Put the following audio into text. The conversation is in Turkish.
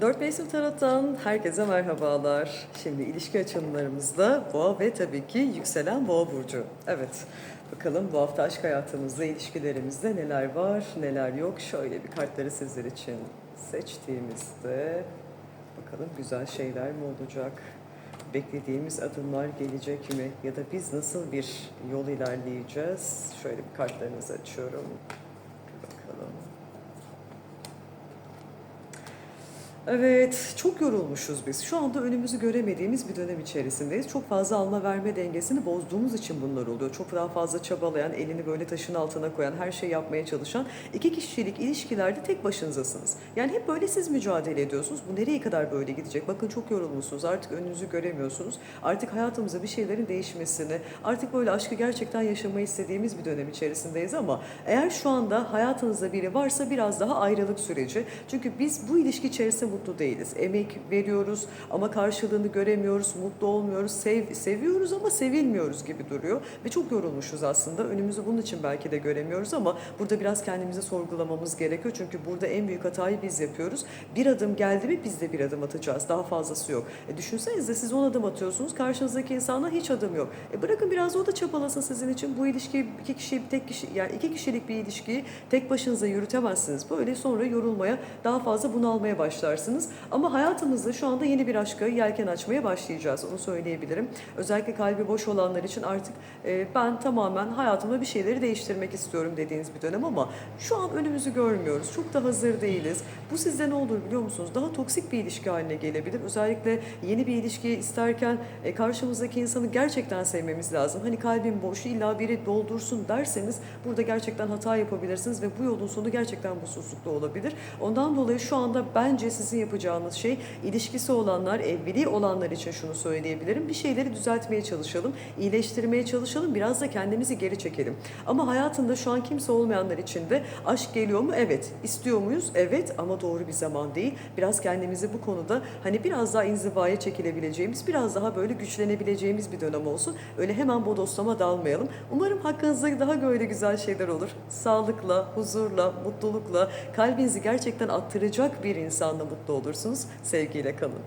Dört Mevsim Tarot'tan herkese merhabalar. Şimdi ilişki açılımlarımızda boğa ve tabii ki yükselen boğa burcu. Evet, bakalım bu hafta aşk hayatımızda, ilişkilerimizde neler var, neler yok. Şöyle bir kartları sizler için seçtiğimizde bakalım güzel şeyler mi olacak? Beklediğimiz adımlar gelecek mi? Ya da biz nasıl bir yol ilerleyeceğiz? Şöyle bir kartlarınızı açıyorum. Bakalım. Evet, çok yorulmuşuz biz. Şu anda önümüzü göremediğimiz bir dönem içerisindeyiz. Çok fazla alma verme dengesini bozduğumuz için bunlar oluyor. Çok daha fazla çabalayan, elini böyle taşın altına koyan, her şeyi yapmaya çalışan iki kişilik ilişkilerde tek başınızasınız. Yani hep böyle siz mücadele ediyorsunuz. Bu nereye kadar böyle gidecek? Bakın çok yorulmuşsunuz. Artık önünüzü göremiyorsunuz. Artık hayatımızda bir şeylerin değişmesini, artık böyle aşkı gerçekten yaşamayı istediğimiz bir dönem içerisindeyiz ama eğer şu anda hayatınızda biri varsa biraz daha ayrılık süreci. Çünkü biz bu ilişki içerisinde mutlu değiliz. Emek veriyoruz ama karşılığını göremiyoruz, mutlu olmuyoruz, sev, seviyoruz ama sevilmiyoruz gibi duruyor. Ve çok yorulmuşuz aslında. Önümüzü bunun için belki de göremiyoruz ama burada biraz kendimizi sorgulamamız gerekiyor. Çünkü burada en büyük hatayı biz yapıyoruz. Bir adım geldi mi biz de bir adım atacağız. Daha fazlası yok. E düşünsenize siz 10 adım atıyorsunuz. Karşınızdaki insana hiç adım yok. E bırakın biraz o da çabalasın sizin için. Bu ilişkiyi iki kişi, tek kişi yani iki kişilik bir ilişkiyi tek başınıza yürütemezsiniz. Böyle sonra yorulmaya, daha fazla bunalmaya başlarsınız. Ama hayatımızda şu anda yeni bir aşka yelken açmaya başlayacağız. Onu söyleyebilirim. Özellikle kalbi boş olanlar için artık e, ben tamamen hayatımda bir şeyleri değiştirmek istiyorum dediğiniz bir dönem ama şu an önümüzü görmüyoruz. Çok da hazır değiliz. Bu sizde ne olur biliyor musunuz? Daha toksik bir ilişki haline gelebilir. Özellikle yeni bir ilişki isterken e, karşımızdaki insanı gerçekten sevmemiz lazım. Hani kalbim boş illa biri doldursun derseniz burada gerçekten hata yapabilirsiniz ve bu yolun sonu gerçekten mutsuzlukla olabilir. Ondan dolayı şu anda bence sizin yapacağınız şey ilişkisi olanlar, evliliği olanlar için şunu söyleyebilirim. Bir şeyleri düzeltmeye çalışalım, iyileştirmeye çalışalım, biraz da kendimizi geri çekelim. Ama hayatında şu an kimse olmayanlar için de aşk geliyor mu? Evet. İstiyor muyuz? Evet ama doğru bir zaman değil. Biraz kendimizi bu konuda hani biraz daha inzivaya çekilebileceğimiz, biraz daha böyle güçlenebileceğimiz bir dönem olsun. Öyle hemen bodoslama dalmayalım. Umarım hakkınızda daha böyle güzel şeyler olur. Sağlıkla, huzurla, mutlulukla, kalbinizi gerçekten attıracak bir insanla mutlu olursunuz. Sevgiyle kalın.